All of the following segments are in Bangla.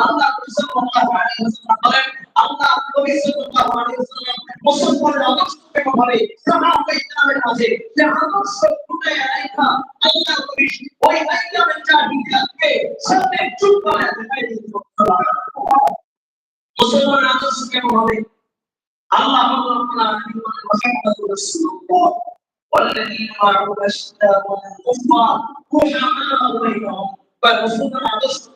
আল্লাহ সাল্লাল্লাহু আলাইহি ওয়াসাল্লাম বলেন আল্লাহ নবী সাল্লাল্লাহু আলাইহি ওয়াসাল্লাম মুসলমানের আদর্শ কেমন হবে সাহাবায়ে কেরামের মাঝে যে আদর্শ ফুটে আইকা আল্লাহ নবী ওই আইয়ামের জাহিলিয়াতকে সামনে চুপ করে দেখাই দিতে মুসলমানের আদর্শ কেমন হবে আল্লাহ রাব্বুল আলামিন বলেন মুহাম্মাদুর রাসূলুল্লাহ والذين معه أشداء على الكفار رحماء بينهم فالمسلمون আদর্শ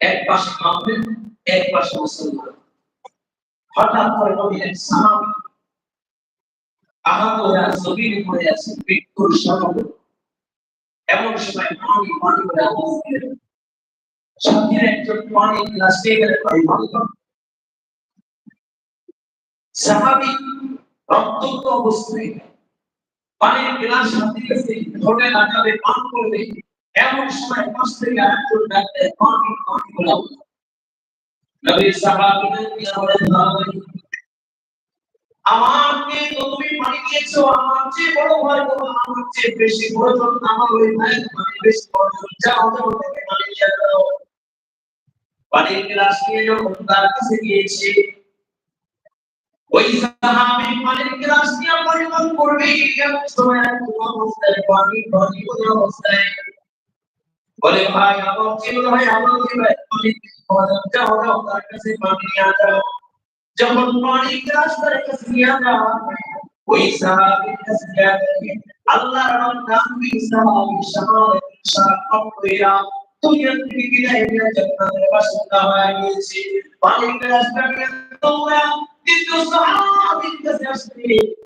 এক পাশে কাফের এক পাশে মুসলমান। হঠাৎ করে নবী এক আহত হয়ে জমিনে পড়ে আছে মৃত্যুর সনদ এমন সময় পানি পানি করে আওয়াজ একজন পানি গ্লাস গেলে পানি ভালো রক্তাক্ত অবস্থায় পানির গ্লাস হাতে কাছে ধরে লাগাবে পান করবে এমন সময় পাশ থেকে আরেকজন ডাকতে পানি পানি বলা কি আমার চেয়ে বড় ভাই তোমার পরিমাণ করবে সময় কোন অবস্থায় অবস্থায় বলে ভাই আমার ছিল ভাই আমার ছিল পানি যাও যাও তার কাছে পানি নিয়ে যাও যখন পানি গ্লাস তার কাছে নিয়ে যাও ওই সাহাবীর কাছে গিয়ে আল্লাহর নাম দিয়ে সাহাবী সাহাবী সাহাবী দুনিয়া থেকে বিদায় নিয়ে জান্নাতের বাসিন্দা হয়ে গিয়েছে পানি গ্লাসটা নিয়ে তোমরা দ্বিতীয় সাহাবীর কাছে আসবে আইটা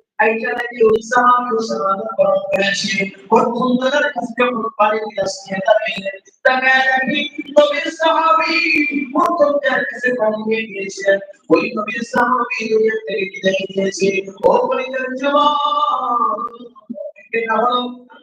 নাকি ওই সাহাবী সাহাবা বরণ করেছে প্রথম তাদের কাছে যখন পানি গ্লাস দেখি নবীর সাহাবী প্রথম যার কাছে পানি নিয়ে গিয়েছেন ওই নবীর সাহাবী থেকে ও বলিলেন জবাব এটা হলো আল্লাহ নবীর সাহাবীদের আদর্শ এটা হলো নবীর সাহাবীদের আদর্শ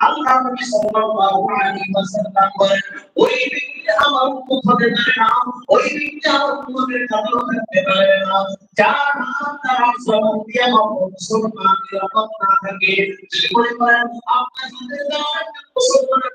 আল্লাহ নবী সাল্লাল্লাহু আলাইহি ওয়াসাল্লাম বলেন, ওই ব্যক্তি আমার উম্মত হতে পারে না, ওই ব্যক্তি আমার উম্মতের কাতার থাকতে পারে না, যার হাত তার সবক দিয়ে মুসলমানদের রহমত থাকে। যদি করেন আপনার সাথে যাওয়ার মুসলমানের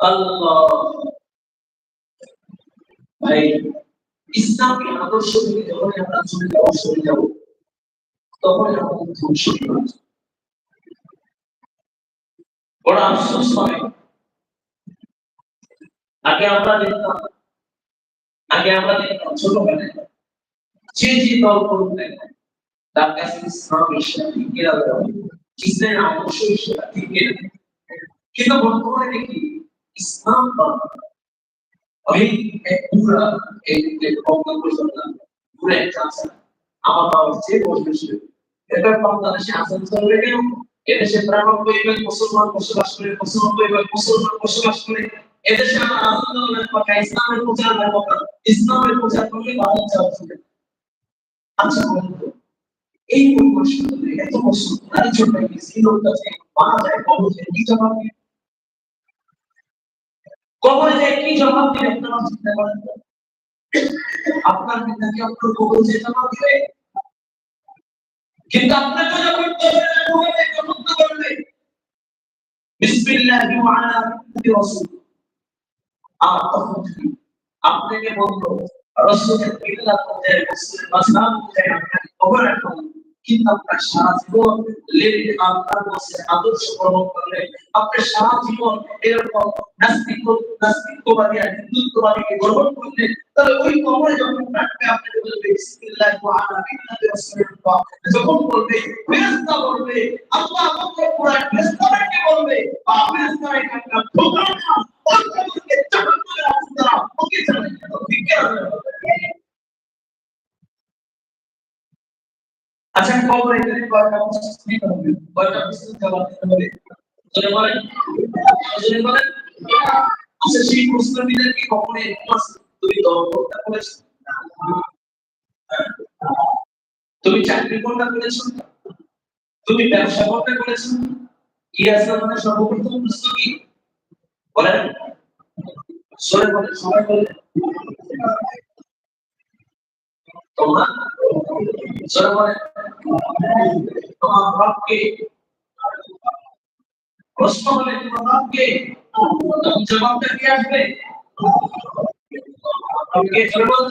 আল্লাহ। ভাই ইসলামী আদর্শ থেকে যখন আমরা চলে যাব সরে যাব তখন আমাদের ধ্বংস বড় আফসোস হয়। আগে আমরা দেখতাম, আগে আমরা দেখতাম ছোটবেলায় যে যে দল করুক না that message is not Krishna thinking alone. Is there an association thinking? কিন্তু বর্তমানে দেখি, ইসলাম আমি পুরা এই কমদান করছিলাম না পুরা একটা আছে আমার বাবা যে বসবে ছিল এটা বাংলাদেশে আসানসোলে কেন এদেশে প্রাণব্বই ভাগ মুসলমান বসবাস করে পঁচানব্বই ভাগ মুসলমান বসবাস করে। এদেশে আমার আন্দোলনের কথা ইসলামের প্রচার না ইসলামের প্রচার করলে বাংলা চাওয়া আচ্ছা বন্ধু এই পরিবেশ এত বছর তার জন্য এই লোকটা যে মারা যায়, কবরে কি জবাব দিবে? কবরে যায় কি জবাব দিবে, আপনারা চিন্তা যে আপনাকে যখন কবরে যখন কবর রাখুন কিন্তু আপনার সারা জীবন আপনার বসে আদর্শ গ্রহণ করলে আপনার সারা এরকম নাস্তিক নাস্তিকবাদী আর হিন্দুত্ববাদীকে গ্রহণ করলে তাহলে ওই কবরে যখন রাখবে আপনাকে বলবে বিসমিল্লাহ ওয়া আলা বিল্লাহি রাসূলিল্লাহ যখন বলবে, ফেরেশতা বলবে, আল্লাহ আমাকে পুরা ফেরেশতাকে বলবে, বা ফেরেশতারা একটা ঠোকরা ওই কবরকে জাহান্নামে রাখতে তারা, ওকে জানে ঠিক আছে আচ্ছা কবরে গেলে কয়টা প্রশ্ন হবে সেই প্রশ্ন কি কখনো এরকম আছে তুমি দরকারটা করেছ তুমি চাকরি কোনটা করেছ তুমি ব্যবসা কোনটা করেছ ইয়াস আমাদের সর্বপ্রথম প্রশ্ন কি? বলেন, সবাই বলেন। তোমার তোমার রবকে প্রশ্ন হলে তোমার রবকে জবাবটা কি আসবে? কে জবাব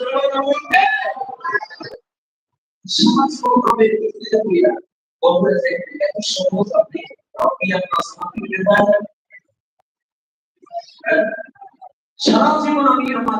সামনে সারা জীবন আমি আমার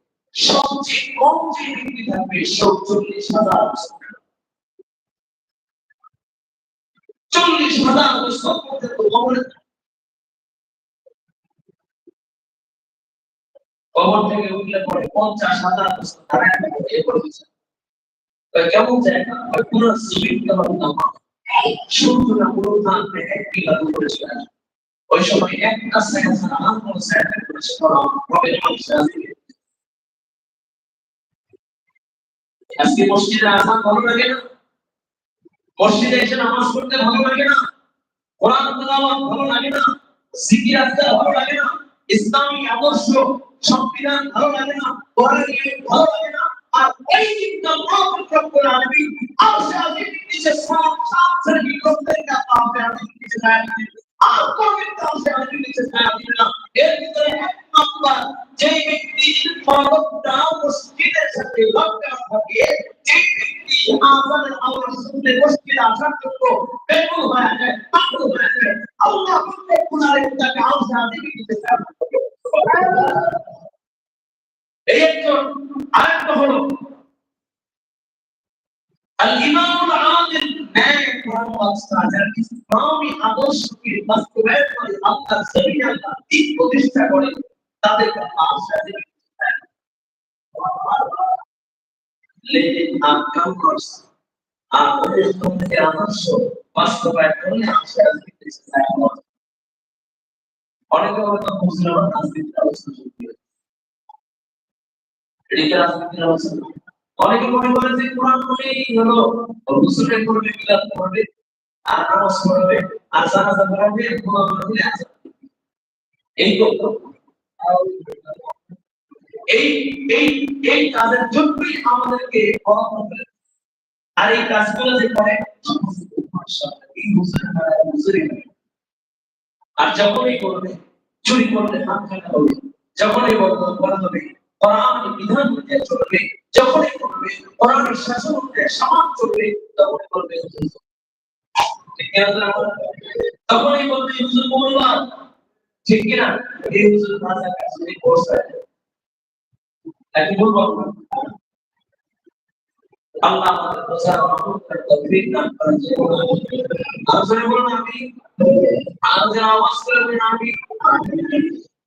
সবচেয়ে কম যে ব্যক্তি থাকবে চল্লিশ হাজার চল্লিশ হাজার বছর পর্যন্ত কবরে থেকে উঠলে পরে পঞ্চাশ হাজার কেমন জায়গা পুরো জীবিত করেছিল ওই সময় একটা সেকেন্ড সেকেন্ড করেছে রবের মানুষ আজকে মসজিদে আসা ভালো লাগে না? মসজিদে এসে নামাজ পড়তে ভালো লাগে না? কোরআন তেলাওয়াত ভালো লাগে না? জিকির আসতে ভালো লাগে না? ইসলামী আদর্শ সংবিধান ভালো লাগে না? কোরআন ভালো লাগে না? আর ওই চিন্তা মহাপুর রব্বুল আলামিন আরশে আজিম নিচে সাত সাত লোকদের কাছে আরশে আজিম নিচে দাঁড়িয়ে আর কোনদিন আরশে আজিম নিচে দাঁড়িয়ে না। এর ভিতরে এক নাম্বার যে ব্যক্তি সর্বদা মসজিদের সাথে লজ্জা থাকে যে ব্যক্তি আজানের আওয়াজ শুনতে মসজিদে আসার জন্য বেকুল হয়ে যায় পাগল হয়ে যায় আল্লাহ রব্বুল আলামিন তাকে আরশে আজিম নিচে দাঁড়িয়ে এই একজন আরেকটা হলো الإمام العادل ন্যায় যারা ইসলামী আদর্শকে বাস্তবায়ন করে আল্লাহর জমিনে আল্লাহ দিন প্রতিষ্ঠা করে করছে। আর তোমাকে আদর্শ বাস্তবায়ন করলে অনেকে হয়তো মুসলমান রাজনীতির নামাজ পড়বে, আর জানাজা পড়বে এই এই এই এই কাজের জন্যই আমাদেরকে আর এই কাজগুলো যে করে আর যখনই করবে, চুরি করলে হাত কাটা হবে যখনই বর্তমান করা হবে কোরআন বিধান অনুযায়ী চলবে, যখনই করবে, কোরআনের শাসন অনুযায়ী সমাজ চলবে, তখনই করবে তখনই বলবে হুজুর ঠিক কিনা? এই হুজুর ভাষা কাছে কোর্স আছে। একই বলব? আল্লাহ আমাদের বোঝার অনুভব তৌফিক দান করেন। আসলে বলুন আমি আমাদের আওয়াজ করে আমি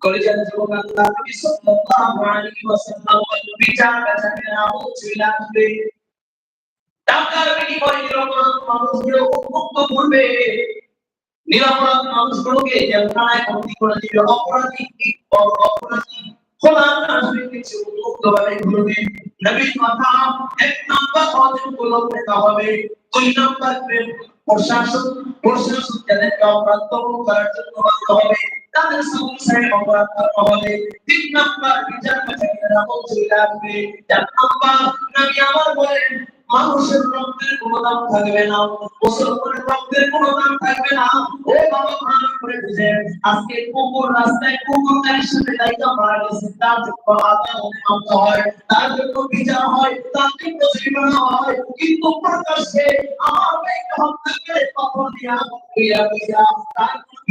কলেজের যুবক আল্লাহ নবী সাল্লাল্লাহু আলাইহি ওয়াসাল্লাম বিচার কাছে আবু ছিল আসবে। বিনিময়ে নিরপরাধ মানুষগুলো মুক্ত করবে। নিরপরাধ মানুষগুলোকে জেলখানায় বন্দী করে দিবে অপরাধী অপরাধী খোলা বলেন মানুষের রক্তের কোনো দাম থাকবে না, মুসলমানের রক্তের কোনো দাম থাকবে না। ও বাবা ভালো করে বুঝেন আজকে কুকুর রাস্তায় কুকুর গাড়ির সাথে দায়িত্ব মারা গেছে তার জন্য আদালত হয়, তার জন্য বিচার হয় তার জন্য জরিমানা হয়। কিন্তু প্রকাশ্যে আমার হত্যা করে কখন দিয়া তার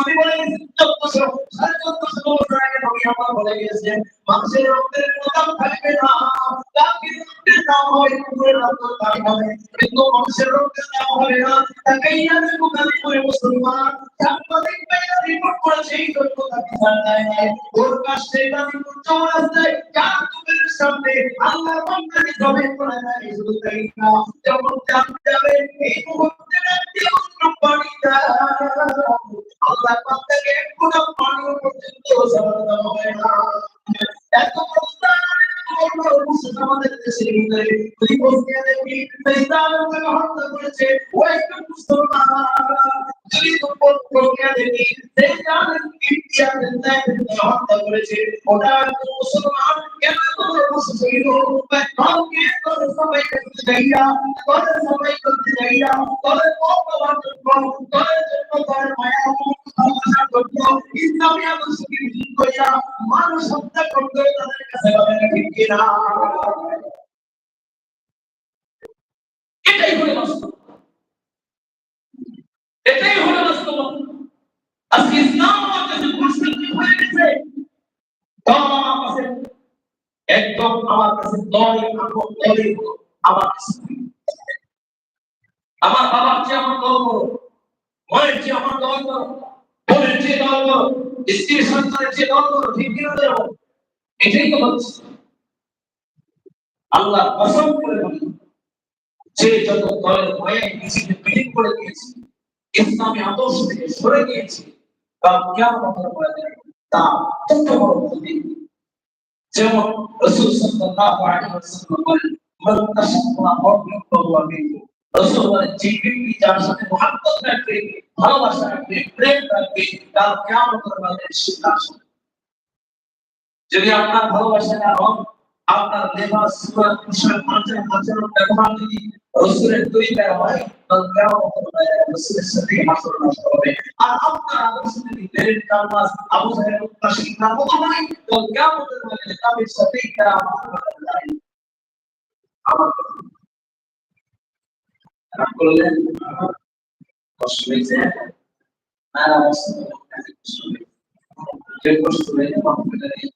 আমি বলে চোদ্দশো, সাড়ে চোদ্দশো বছর আগে নবী আমার বলে গিয়েছেন মানুষের রক্তের কোনো দাম থাকবে না কাউকে রক্তের দাম হয় কুকুরের রক্তের দাম হবে কিন্তু মানুষের রক্তের দাম হবে না তাকে ইয়াদের মুখানি করে মুসলমান সাংবাদিক ভাইরা রিপোর্ট করেছে এই জন্য তাকে জানায় নাই। ওর কাছে এটা রিপোর্ট চৌরাস্তায় চার যুগের সামনে? আল্লাহ বান্দাকে জবে করে দেয় শুধু তাই না, যখন জানতে যাবে, এই মুহূর্তে রাত্রি পানি দেয় আল্লাহ বান্দাকে এক ফোঁটা পর্যন্ত সামান্য হবে না এত প্রস্তাব আমাদের দেশের ভিতরে তুই বলতে দেখবি ইসলামকে হত্যা করেছে ও একটা মুসলমান যদি তোর প্রক্রিয়া দেখি সে জানেন ইন্ডিয়া হত্যা করেছে ওটা মুসলমান কেন তোর মুসলমান কাউকে তোর সবাই করতে যাইয়া তোর সবাই করতে যাইয়া তোর ভগবান তোর কিনা এটাই হলো বাস্তব। এটাই হলো বাস্তব। আজকে ইসলাম কাছে পরিস্থিতি হয়ে গেছে? দল আমার কাছে একদম আমার কাছে আমার দলই আমার আমার বাবার চেয়ে আমার দল করো মায়ের চেয়ে আমার দল করো বোনের চেয়ে দল করো স্ত্রীর সন্তানের চেয়ে দল করো ঠিক কিনা দেবো? এটাই তো হচ্ছে আল্লাহ কসম করে বলি যে যত দলের ভয়ে নিজেকে বিলীন করে দিয়েছে, ইসলামী আদর্শ থেকে সরে গিয়েছে বা কেমন যায় তা অত্যন্ত বড় ক্ষতি। যেমন রসুল সাল্লাল্লাহু আলাইহি ওয়াসাল্লাম ভালোবাসা যদি আপনার ভালোবাসাটা রং আপনার লেবাস সুরা পোশাক আচার আচরণ ব্যবহার যদি রসুলের তৈরি হয়, তাহলে রসুলের সাথে আসর নষ্ট হবে। আর আপনার আদর্শ যদি বেরের কালমাস আবু জাহের তার মতো হয় তাহলে কেমন হবে তাদের সাথে আমার রাগ করলেন? কষ্ট হয়েছে? না যে কষ্ট হয়েছে।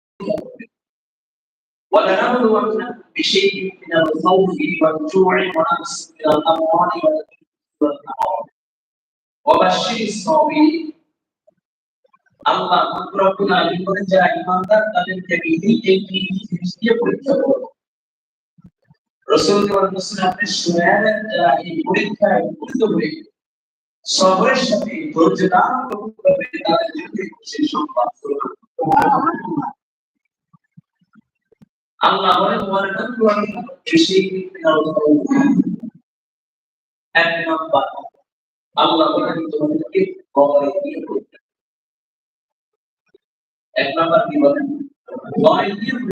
ولنبلونكم بشيء من الخوف والجوع ونقص من الاموال والانفس وبشر الصابرين আল্লাহ রব্বুল আলামিন বলেন যারা ঈমানদার তাদেরকে আমি এই এই তিনটি জিনিস দিয়ে পরীক্ষা করব রাসূল বলেছেন আপনি শুনেন যারা এই পরীক্ষায় উত্তীর্ণ হয়ে সবরের সাথে ধৈর্য ধারণ করতে হবে তাদের জন্য সেই সংবাদ আল্লাহ বলেন ওয়ালাকাদ বেশি এক নম্বর আল্লাহ বলেন তোমাদেরকে ভয় দিয়ে করতে এক নম্বর কি বলেন ভয় দিয়ে